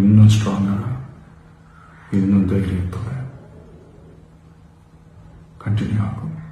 ഇന്നും സ്ട്രോങ്ങറാണ് ഇന്നും ധൈര്യത്തോടെ കണ്ടിന്യൂ ആക്കും